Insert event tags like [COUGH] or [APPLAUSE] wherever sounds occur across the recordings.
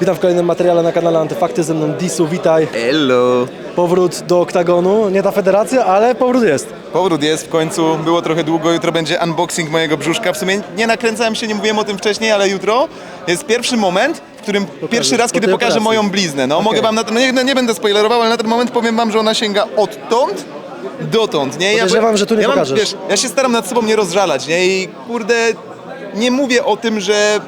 Witam w kolejnym materiale na kanale Antyfakty, ze mną Disu, witaj. Hello. Powrót do oktagonu, nie ta federacja, ale powrót jest. Powrót jest w końcu, było trochę długo, jutro będzie unboxing mojego brzuszka. W sumie nie nakręcałem się, nie mówiłem o tym wcześniej, ale jutro jest pierwszy moment, w którym pierwszy raz, po kiedy tej pokażę operacji. moją bliznę. No, mogę wam na ten, no nie, nie będę spoilerował, ale na ten moment powiem wam, że ona sięga odtąd dotąd, nie? Podejrzewam, że tu nie ja mam, pokażesz. Wiesz, ja się staram nad sobą nie rozżalać, nie? I kurde, nie mówię o tym, że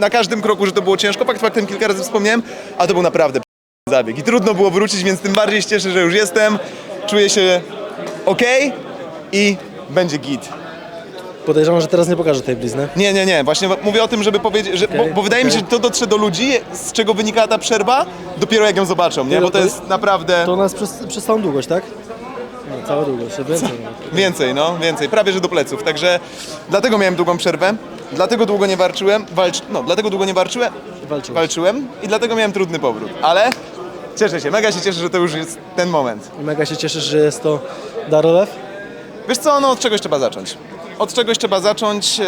na każdym kroku, że to było ciężko, fakt faktem kilka razy wspomniałem, a to był naprawdę zabieg i trudno było wrócić, więc tym bardziej się cieszę, że już jestem, czuję się ok i będzie git. Podejrzewam, że teraz nie pokażę tej blizny. Nie, nie, nie, właśnie mówię o tym, żeby powiedzieć, że, bo, bo wydaje mi się, że to dotrze do ludzi, z czego wynika ta przerwa, dopiero jak ją zobaczą, nie? Bo to jest naprawdę To jest przez, przez całą długość, tak? No, cała długość, więcej. więcej, no, więcej, prawie że do pleców, także dlatego miałem długą przerwę, dlatego długo nie walczyłem, walcz, no, dlatego długo nie walczyłem, Walczyłeś. walczyłem i dlatego miałem trudny powrót, ale cieszę się, mega się cieszę, że to już jest ten moment. I mega się cieszysz, że jest to Darolew? Wiesz co, no od czegoś trzeba zacząć. Od czegoś trzeba zacząć. E,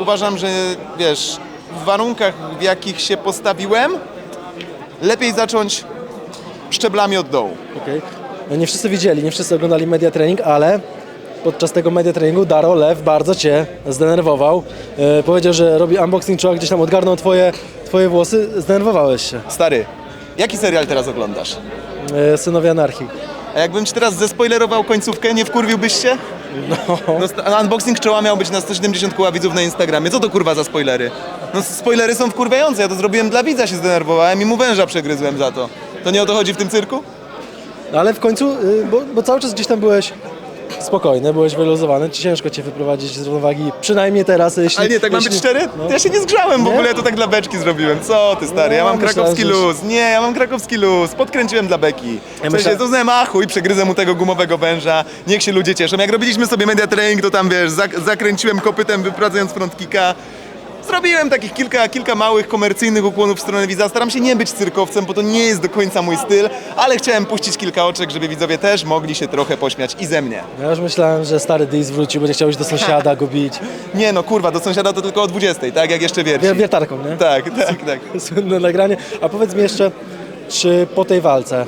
uważam, że wiesz, w warunkach, w jakich się postawiłem, lepiej zacząć szczeblami od dołu. Okej. No nie wszyscy widzieli, nie wszyscy oglądali media trening, ale podczas tego media treningu Daro Lew bardzo cię zdenerwował. E, powiedział, że robi unboxing czoła, gdzieś tam odgarnął twoje, twoje włosy. Zdenerwowałeś się. Stary, jaki serial teraz oglądasz? E, synowie anarchii. A jakbym ci teraz zespoilerował końcówkę, nie wkurwiłbyś się? No. No, unboxing czoła miał być na 170 koła widzów na Instagramie. Co to kurwa za spoilery? No spoilery są wkurwiające, ja to zrobiłem dla widza, się zdenerwowałem i mu węża przegryzłem za to. To nie o to chodzi w tym cyrku? No ale w końcu, y, bo, bo cały czas gdzieś tam byłeś spokojny, byłeś wyluzowany, ciężko cię wyprowadzić z równowagi, przynajmniej teraz, jeśli... Ale nie, tak jeśli, być szczery? No. Ja się nie zgrzałem w Nie? ogóle, ja to tak dla beczki zrobiłem. Co ty stary, ja No, mam myślałem, krakowski że- luz. Nie, ja mam krakowski luz. Podkręciłem dla beki. W sensie myślałem- to uznałem, a chuj, przegryzę mu tego gumowego węża. Niech się ludzie cieszą. Jak robiliśmy sobie media training, to tam wiesz, zak zakręciłem kopytem, wyprowadzając front kicka. Zrobiłem takich kilka, kilka małych komercyjnych ukłonów w stronę widza. Staram się nie być cyrkowcem, bo to nie jest do końca mój styl, ale chciałem puścić kilka oczek, żeby widzowie też mogli się trochę pośmiać i ze mnie. Ja już myślałem, że stary Dis wrócił, będzie chciał iść do sąsiada go bić. [LAUGHS] Nie no, kurwa, do sąsiada to tylko o 20, tak jak jeszcze wierci. Wie- Wiertarką, nie? Tak, tak, [LAUGHS] tak. Słynne nagranie. A powiedz mi jeszcze, czy po tej walce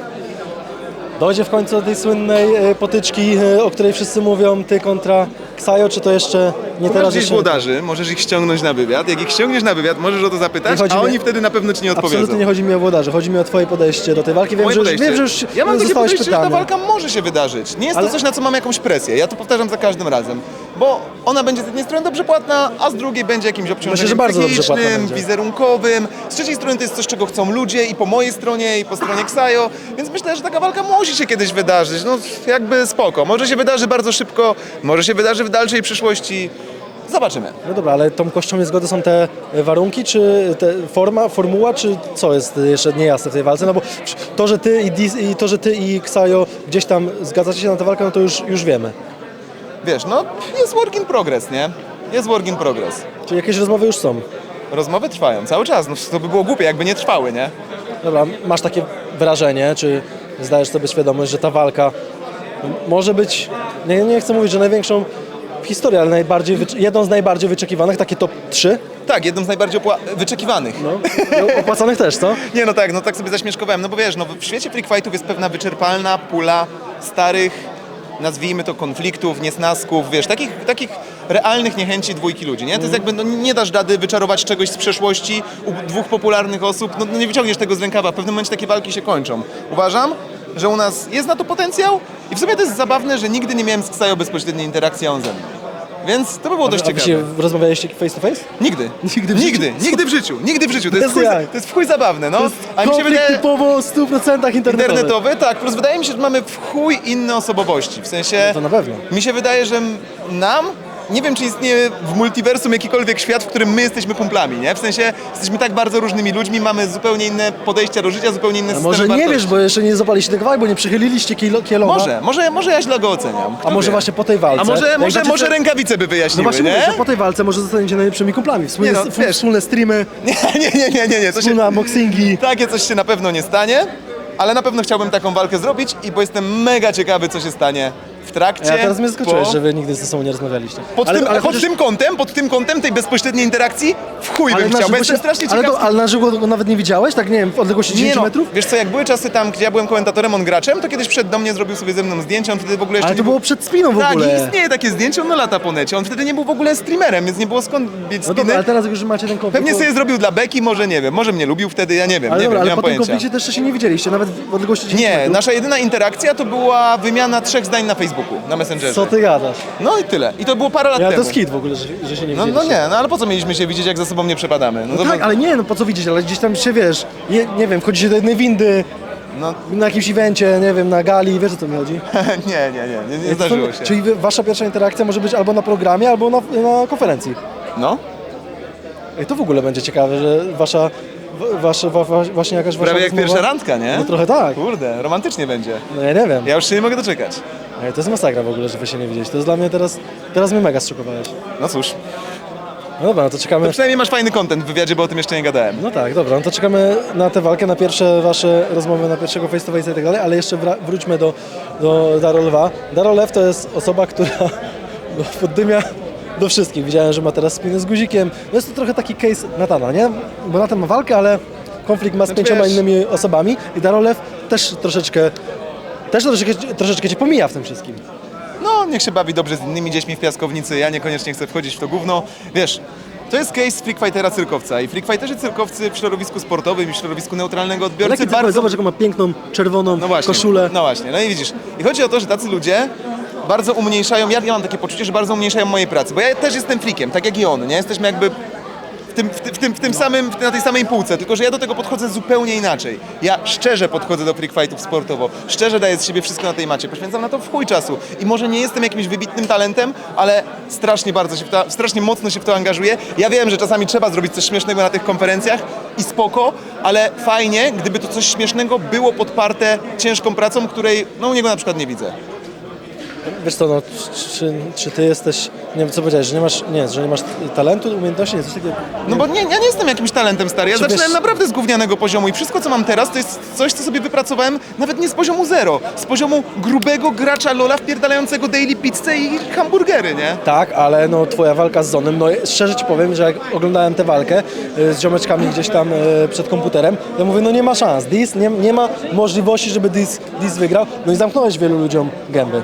dojdzie w końcu do tej słynnej e, potyczki, e, o której wszyscy mówią, ty kontra Ksajo, czy to jeszcze nie Teraz teraz? gdzieś Jeszcze... włodarzy, możesz ich ściągnąć na wywiad. Jak ich ściągniesz na wywiad, możesz o to zapytać, chodzi a mi- oni wtedy na pewno ci nie odpowiedzą. Absolutnie nie chodzi mi o włodarzy, chodzi mi o twoje podejście do tej walki. Wiem, Moje że już, podejście. wiem, że już ja mam takie zostałeś podejście, że pytany. ta walka może się wydarzyć. Nie jest Ale- to coś, na co mam jakąś presję. Ja to powtarzam za każdym razem. Bo ona będzie z jednej strony dobrze płatna, a z drugiej będzie jakimś obciążeniem że bardzo dobrze psychicznym, płatna będzie. wizerunkowym. Z trzeciej strony to jest coś, czego chcą ludzie i po mojej stronie, i po stronie Ksajo. Więc myślę, że taka walka musi się kiedyś wydarzyć. No jakby spoko. Może się wydarzy bardzo szybko, może się wydarzy w dalszej przyszłości. Zobaczymy. No dobra, ale tą kością niezgody są te e, warunki, czy te forma, formuła, czy co jest jeszcze niejasne w tej walce? No bo to, że ty i, Dis, i to, że ty i Ksajo gdzieś tam zgadzacie się na tę walkę, no to już, już wiemy. Wiesz, no jest work in progress, nie? Jest work in progress. Czyli jakieś rozmowy już są. Rozmowy trwają cały czas, no to by było głupie, jakby nie trwały, nie? Dobra, masz takie wrażenie, czy zdajesz sobie świadomość, że ta walka może być, nie, nie chcę mówić, że największą w historii, ale najbardziej, jedną z najbardziej wyczekiwanych, takie top 3, Tak, jedną z najbardziej wyczekiwanych. no, no opłacanych też, co? [LAUGHS] Nie no tak, no tak sobie zaśmieszkowałem, no bo wiesz, no w świecie freak fightów jest pewna wyczerpalna pula starych, nazwijmy to konfliktów, niesnasków, wiesz, takich, takich realnych niechęci dwójki ludzi, nie? To jest jakby, no nie dasz rady wyczarować czegoś z przeszłości u dwóch popularnych osób, no, no nie wyciągniesz tego z rękawa, w pewnym momencie takie walki się kończą. Uważam, że u nas jest na to potencjał i w sumie to jest zabawne, że nigdy nie miałem z Ksajo bezpośredniej interakcji, a on ze mną. Więc to by było dość A wy ciekawe. się rozmawialiście face to face? Nigdy. [LAUGHS] Nigdy w nigdy, życiu? nigdy w życiu, nigdy w życiu. To jest, Bez chuj, jaj. to jest w chuj zabawne, no. A mi się Konflikt wydaje... typowo w 100% internetowy. Internetowy, tak, plus wydaje mi się, że mamy w chuj inne osobowości. W sensie. To na pewno. Mi się wydaje, że m- nam. Nie wiem, czy istnieje w multiversum jakikolwiek świat, w którym my jesteśmy kumplami, nie? W sensie jesteśmy tak bardzo różnymi ludźmi, mamy zupełnie inne podejścia do życia, zupełnie inne A systemy może nie wartości. wiesz, bo jeszcze nie zapaliście tego vibe, bo nie przychyliliście kielo, kielona. Może, może, może ja źle go oceniam. Kto A może wie? właśnie po tej walce. A może, jak może, może rękawice by No wyjaśniły, właśnie mówię, nie? że po tej walce może zostaniecie najlepszymi kumplami. Wspólne, Nie no, wiesz. wspólne streamy, [LAUGHS] Nie, nie, nie, nie, nie, nie. To się, wspólne unboxingi. Takie coś się na pewno nie stanie, ale na pewno chciałbym taką walkę zrobić i bo jestem mega ciekawy, co się stanie w trakcie. Ja teraz mnie zaskoczyłeś, po... że wy nigdy ze sobą nie rozmawialiście. Pod, Ale- tym, ale pod chociaż- tym kątem, pod tym kątem tej bezpośredniej interakcji w chuj ale bym chciał, bo jestem strasznie ale, ciekaw. to, ale na żywo go nawet nie widziałeś? Tak nie wiem, w odległości 10 Nie no, metrów? wiesz co, jak były czasy tam, gdzie ja byłem komentatorem, on graczem, to kiedyś przed do mnie zrobił sobie ze mną zdjęcia, on wtedy w ogóle jeszcze Ale nie to był... było przed spiną w Tak, ogóle. i istnieje takie zdjęcie, on na lata po necie, on wtedy nie był w ogóle streamerem, więc nie było skąd No spiny. dobra, ale teraz już macie ten konflikt. Pewnie sobie zrobił dla Beki, może nie wiem, może mnie lubił wtedy, ja nie wiem, Ale nie dobra, wiem, nie ale po tym pojęcia. konflikcie też się nie widzieliście, nawet w odległości 10 Nie, metrów. nasza jedyna interakcja to była wymiana trzech zdań na Facebooku, na Messengerze. Co ty gadasz? No i tyle. I to było parę lat Ja to temu. jest hit w ogóle, że, że się nie No, widzieliście. no nie, no ale po co mieliśmy się widzieć, jak za sobą nie przepadamy? No to tak, ale nie, no po co widzieć, ale gdzieś tam się wiesz, je, nie wiem, wchodzicie do jednej windy, No, na jakimś evencie, nie wiem, na gali, wiesz o co mi chodzi? [LAUGHS] nie, nie, nie, nie, nie zdarzyło się. Czyli wy, wasza pierwsza interakcja może być albo na programie, albo na, na konferencji. No, I to w ogóle będzie ciekawe, że wasza, w- wasza, wa, wa, właśnie jakaś wasza prawie jak rozmowa- pierwsza randka, nie? No trochę tak, Kurde, romantycznie będzie. no ja nie wiem. Ja już się nie mogę doczekać. Ej, To jest masakra w ogóle, że wy się nie widzieliście. To jest dla mnie teraz, teraz mnie mega zszokowałeś. No cóż, No dobra, no to czekamy. to przynajmniej masz fajny content w wywiadzie, bo o tym jeszcze nie gadałem. No tak, dobra, no to czekamy na tę walkę, na pierwsze wasze rozmowy, na pierwszego face to face i tak dalej, ale jeszcze wra- wróćmy do, do Darolewa. Darolew to jest osoba, która [LAUGHS] no, poddymia do wszystkich. Widziałem, że ma teraz spinę z guzikiem. No jest to trochę taki case Natana, nie? Bo Natan ma walkę, ale konflikt ma z Znaczy, pięcioma wiesz- innymi osobami i Darolew też troszeczkę, też troszeczkę, troszeczkę cię pomija w tym wszystkim. No, niech się bawi dobrze z innymi dziećmi w piaskownicy, ja niekoniecznie chcę wchodzić w to gówno. Wiesz, to jest case Freak Fightera cyrkowca i Freak Fighterzy cyrkowcy w środowisku sportowym i w środowisku neutralnego odbiorcy Leki bardzo... zobacz, jaką ma piękną, czerwoną No właśnie, koszulę. No właśnie, no i widzisz. I chodzi o to, że tacy ludzie bardzo umniejszają, ja, ja mam takie poczucie, że bardzo umniejszają mojej pracy, bo ja też jestem freakiem, tak jak i on, nie? Jesteśmy jakby w tym, w tym, w tym, tym samym, na tej samej półce, tylko że ja do tego podchodzę zupełnie inaczej. Ja szczerze podchodzę do freak fightów sportowo, szczerze daję z siebie wszystko na tej macie, poświęcam na to w chuj czasu i może nie jestem jakimś wybitnym talentem, ale strasznie bardzo się w to, strasznie mocno się w to angażuję. Ja wiem, że czasami trzeba zrobić coś śmiesznego na tych konferencjach i spoko, ale fajnie, gdyby to coś śmiesznego było podparte ciężką pracą, której no u niego na przykład nie widzę. Wiesz co, no, czy, czy ty jesteś, nie wiem co powiedziałeś, że nie masz, nie, że nie masz talentu, umiejętności, nie, coś takiego. No bo nie, ja nie jestem jakimś talentem stary, ja Czy zaczynałem wiesz- naprawdę z gównianego poziomu i wszystko co mam teraz to jest coś, co sobie wypracowałem nawet nie z poziomu zero, z poziomu grubego gracza Lola wpierdalającego daily pizzę i hamburgery, nie? Tak, ale no twoja walka z Zonem, no szczerze ci powiem, że jak oglądałem tę walkę y, z ziomeczkami gdzieś tam y, przed komputerem, ja mówię, no nie ma szans, Dis, nie, nie ma możliwości, żeby Dis, Dis wygrał, no i zamknąłeś wielu ludziom gęby.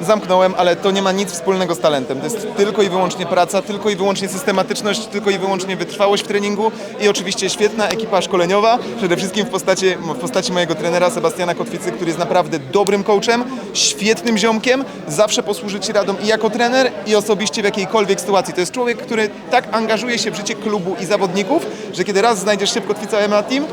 Zamknąłem, ale to nie ma nic wspólnego z talentem. To jest tylko i wyłącznie praca, tylko i wyłącznie systematyczność, tylko i wyłącznie wytrwałość w treningu i oczywiście świetna ekipa szkoleniowa, przede wszystkim w postaci, w postaci mojego trenera Sebastiana Kotwicy, który jest naprawdę dobrym coachem, świetnym ziomkiem, zawsze posłuży Ci radą i jako trener i osobiście w jakiejkolwiek sytuacji. To jest człowiek, który tak angażuje się w życie klubu i zawodników, że kiedy raz znajdziesz się w Kotwica MMA Team,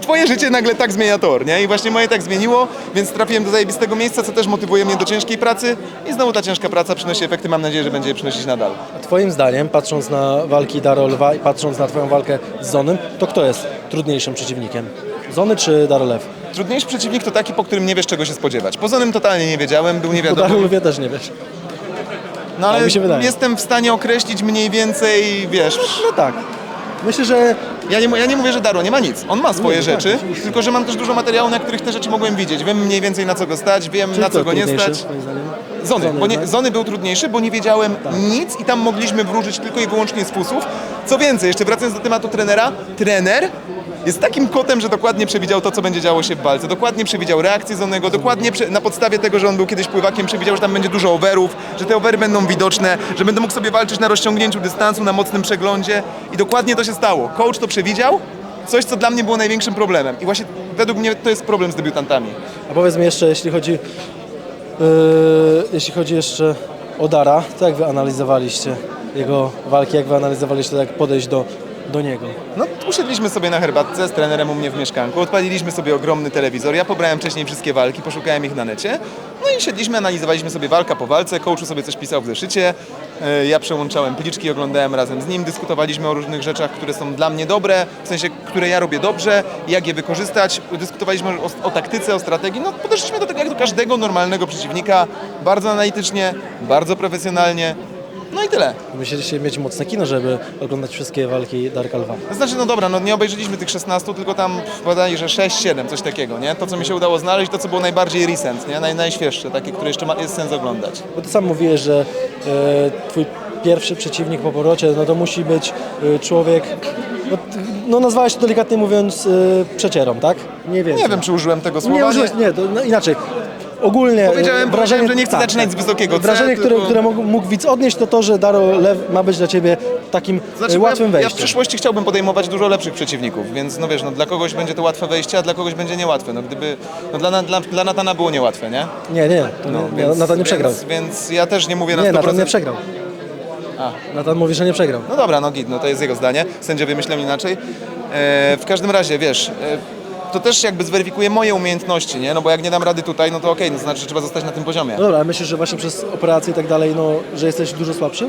twoje życie nagle tak zmienia tor, nie? I właśnie moje tak zmieniło, więc trafiłem do zajebistego miejsca, co też motywuje mnie do ciężkiej pracy i znowu ta ciężka praca przynosi efekty, mam nadzieję, że będzie je przynosić nadal. A twoim zdaniem, patrząc na walki Daro Lwa i patrząc na twoją walkę z Zonem, to kto jest trudniejszym przeciwnikiem? Zony czy Darolew? Trudniejszy przeciwnik to taki, po którym nie wiesz czego się spodziewać. Pozonym totalnie nie wiedziałem, był Po niewiadomy. Darolwie też nie wiesz. No ale mi się wydaje. jestem w stanie określić mniej więcej, wiesz... No tak. Myślę, że Ja nie, ja nie mówię, że Daro nie ma nic. On ma swoje Nie, tak, rzeczy, oczywiście. tylko że mam też dużo materiału, na których te rzeczy mogłem widzieć. Wiem mniej więcej na co go stać, wiem czyli na co go nie stać. twoim zdaniem? Zony, Zony, bo nie, tak? Zony był trudniejszy, bo nie wiedziałem nic i tam mogliśmy wróżyć tylko i wyłącznie z fusów. Co więcej, jeszcze wracając do tematu trenera, trener jest takim kotem, że dokładnie przewidział to, co będzie działo się w walce. Dokładnie przewidział reakcję Zonego, dokładnie na podstawie tego, że on był kiedyś pływakiem, przewidział, że tam będzie dużo overów, że te overy będą widoczne, że będę mógł sobie walczyć na rozciągnięciu dystansu, na mocnym przeglądzie i dokładnie to się stało. Coach to przewidział, coś, co dla mnie było największym problemem. I właśnie według mnie to jest problem z debiutantami. A powiedz mi jeszcze, jeśli chodzi, jeśli chodzi jeszcze o Dara, to jak wy analizowaliście jego walki, jak wy analizowaliście, jak podejść do, do niego? No, usiedliśmy sobie na herbatce z trenerem u mnie w mieszkanku, odpaliliśmy sobie ogromny telewizor, ja pobrałem wcześniej wszystkie walki, poszukałem ich na necie, no i siedliśmy, analizowaliśmy sobie walka po walce, coachu sobie coś pisał w zeszycie, ja przełączałem pliczki, oglądałem razem z nim, dyskutowaliśmy o różnych rzeczach, które są dla mnie dobre, w sensie, które ja robię dobrze, jak je wykorzystać, dyskutowaliśmy o, o taktyce, o strategii, no podeszliśmy do tego jak do każdego normalnego przeciwnika, bardzo analitycznie, bardzo profesjonalnie, No i tyle. Musieliście mieć mocne kino, żeby oglądać wszystkie walki Darka Lwa. Znaczy, no dobra, no nie obejrzeliśmy tych 16, tylko tam bodajże 6-7, coś takiego, nie? To, co mi się udało znaleźć, to, co było najbardziej recent, nie? Naj, najświeższe, takie, które jeszcze ma, jest sens oglądać. Bo ty sam mówiłeś, że e, twój pierwszy przeciwnik po powrocie, no to musi być e, człowiek, no, no nazwałeś to delikatnie mówiąc e, przecierą, tak? Nie wiem. Nie wiem, czy użyłem tego słowa. Nie, użyłeś, nie, to no, inaczej. Ogólnie Powiedziałem- powiedziałem, że nie chcę tak, zaczynać z wysokiego C, Wrażenie, które, tylko- które mógł, mógł widz odnieść, to to, że Daro Lew ma być dla ciebie takim Znaczy, e, łatwym ja, ja w wejściem. przyszłości chciałbym podejmować dużo lepszych przeciwników, więc no wiesz, no dla kogoś będzie to łatwe wejście, a dla kogoś będzie niełatwe. No gdyby, no dla, dla, dla Natana było niełatwe, nie? Nie, nie, to No, nie, Natan nie przegrał. Więc, więc ja też nie mówię na Nie, 100%. Natan nie przegrał. A. Natan mówi, że nie przegrał. No dobra, no git, no to jest jego zdanie. Sędziowie myślą inaczej. E, w każdym razie, wiesz, e, to też jakby zweryfikuje moje umiejętności, nie? No bo jak nie dam rady tutaj, no to okej, no to znaczy, że trzeba zostać na tym poziomie. No dobra, a myślisz, że właśnie przez operację i tak dalej, no, że jesteś dużo słabszy?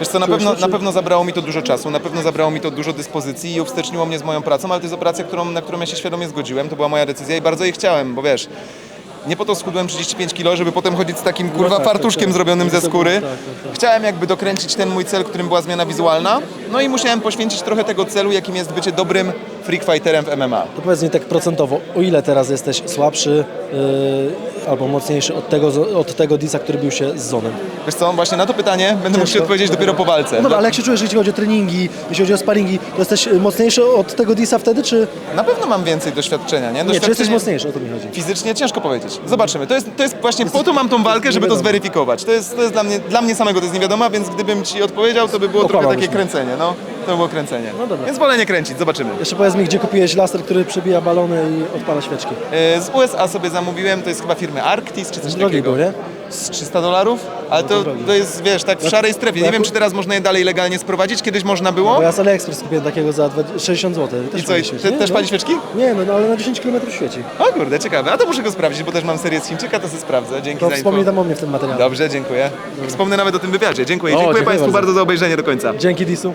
Wiesz co, na Czujesz pewno, na czy- pewno zabrało mi to dużo czasu, na pewno zabrało mi to dużo dyspozycji i uwsteczniło mnie z moją pracą, ale to jest operacja, którą, na którą ja się świadomie zgodziłem, to była moja decyzja i bardzo jej chciałem, bo wiesz, nie po to schudłem 35 kg, żeby potem chodzić z takim kurwa tak, tak, fartuszkiem tak. zrobionym ze skóry. tak, tak, tak. Chciałem jakby dokręcić ten mój cel, którym była zmiana wizualna, no i musiałem poświęcić trochę tego celu, jakim jest bycie dobrym freak fighterem w MMA. To powiedz mi tak procentowo, o ile teraz jesteś słabszy yy, albo mocniejszy od tego, od tego Disa, który bił się z Zonem? Wiesz co, właśnie na to pytanie będę mógł ci Ciężko. odpowiedzieć dopiero po walce. No dobra, ale jak się czujesz, jeśli chodzi o treningi, jeśli chodzi o sparingi, to jesteś y, mocniejszy od tego Disa wtedy, czy Na pewno mam więcej doświadczenia, nie? nie? Czy jesteś Doświadczenie- mocniejszy, o to mi chodzi? Fizycznie ciężko powiedzieć. Zobaczymy. To jest, to jest właśnie po to mam tą walkę, żeby to zweryfikować. To jest, to jest dla, mnie, dla mnie samego to jest niewiadoma, więc gdybym ci odpowiedział, to by było trochę takie mnie. kręcenie. No, to by było kręcenie. No dobra. Więc wolę nie kręcić, zobaczymy. Jeszcze powiedz mi, gdzie kupiłeś laser, który przebija balony i odpala świeczki? E, Z USA sobie zamówiłem, to jest chyba firmy Arctis czy coś Drogi takiego. był, nie? Z 300 dolarów? Ale to to, drogi. to jest, wiesz, tak w szarej strefie. Nie wiem, czy teraz można je dalej legalnie sprowadzić. Kiedyś można było. Bo ja z AliExpress kupiłem takiego za 20 60 zł. Też I co, nie? też No. pali świeczki? Nie, no, no ale na 10 km świeci. O kurde, ciekawe. A to muszę go sprawdzić, bo też mam serię z Chińczyka, to sobie sprawdzę. Dzięki To za wspomnij tam o mnie w tym materiale. Dobrze, dziękuję. Wspomnę nawet o tym wywiadzie. Dziękuję. O, dziękuję dziękuję Państwu bardzo. bardzo za obejrzenie do końca. Dzięki Disu.